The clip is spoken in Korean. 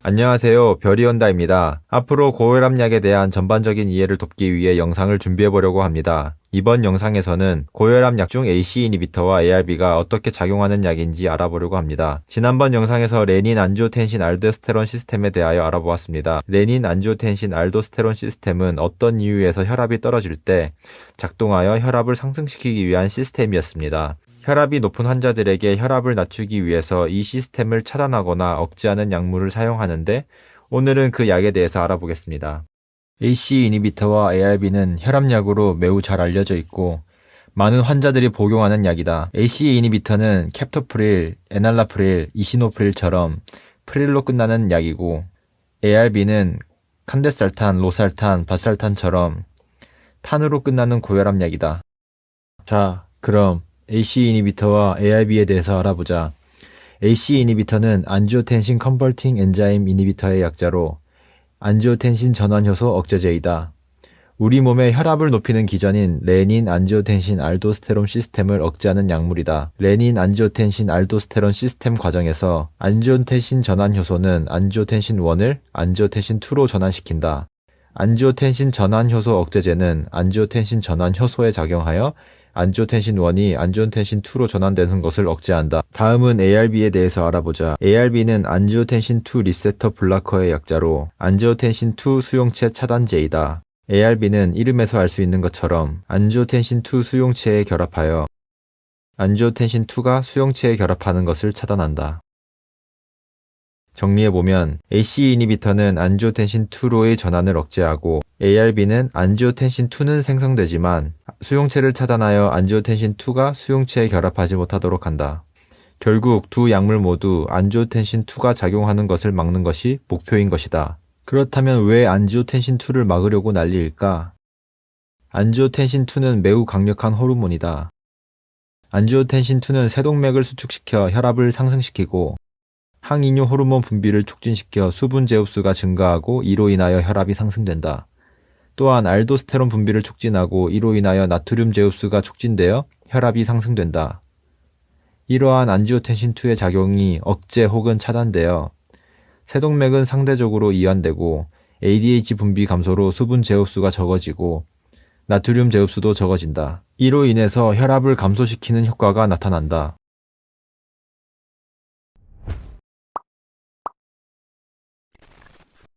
안녕하세요. 별이온다입니다. 앞으로 고혈압약에 대한 전반적인 이해를 돕기 위해 영상을 준비해보려고 합니다. 이번 영상에서는 고혈압 약 중 AC 이니비터와 ARB가 어떻게 작용하는 약인지 알아보려고 합니다. 지난번 영상에서 레닌 안지오텐신 알도스테론 시스템에 대하여 알아보았습니다. 레닌 안지오텐신 알도스테론 시스템은 어떤 이유에서 혈압이 떨어질 때 작동하여 혈압을 상승시키기 위한 시스템이었습니다. 혈압이 높은 환자들에게 혈압을 낮추기 위해서 이 시스템을 차단하거나 억제하는 약물을 사용하는데 오늘은 그 약에 대해서 알아보겠습니다. AC 이니비터와 ARB는 혈압약으로 매우 잘 알려져 있고 많은 환자들이 복용하는 약이다. AC 이니비터는 캡토프릴, 에날라프릴, 이시노프릴처럼 프릴로 끝나는 약이고 ARB는 칸데살탄, 로살탄, 바살탄처럼 탄으로 끝나는 고혈압 약이다. 자, 그럼 AC 이니비터와 ARB에 대해서 알아보자. AC 이니비터는 안지오텐신 컨버팅 엔자임 이니비터의 약자로 안지오텐신 전환 효소 억제제이다. 우리 몸의 혈압을 높이는 기전인 레닌 안지오텐신 알도스테론 시스템을 억제하는 약물이다. 레닌 안지오텐신 알도스테론 시스템 과정에서 안지오텐신 전환 효소는 안지오텐신 1을 안지오텐신 2로 전환시킨다. 안지오텐신 전환 효소 억제제는 안지오텐신 전환 효소에 작용하여 안지오텐신 1이 안지오텐신 2로 전환되는 것을 억제한다. 다음은 ARB에 대해서 알아보자. ARB는 안지오텐신 2 리세터 블라커의 약자로 안지오텐신 2 수용체 차단제이다. ARB는 이름에서 알 수 있는 것처럼 안지오텐신 2 수용체에 결합하여 안지오텐신 2가 수용체에 결합하는 것을 차단한다. 정리해보면 AC 이니비터는 안지오텐신 2로의 전환을 억제하고 ARB는 안지오텐신 2는 생성되지만 수용체를 차단하여 안지오텐신 2가 수용체에 결합하지 못하도록 한다. 결국 두 약물 모두 안지오텐신 2가 작용하는 것을 막는 것이 목표인 것이다. 그렇다면 왜 안지오텐신 2를 막으려고 난리일까? 안지오텐신 2는 매우 강력한 호르몬이다. 안지오텐신 2는 세동맥을 수축시켜 혈압을 상승시키고 항이뇨 호르몬 분비를 촉진시켜 수분 제흡수가 증가하고 이로 인하여 혈압이 상승된다. 또한 알도스테론 분비를 촉진하고 이로 인하여 나트륨 제흡수가 촉진되어 혈압이 상승된다. 이러한 안지오텐신2의 작용이 억제 혹은 차단되어 세동맥은 상대적으로 이완되고 ADH 분비 감소로 수분 제흡수가 적어지고 나트륨 제흡수도 적어진다. 이로 인해서 혈압을 감소시키는 효과가 나타난다.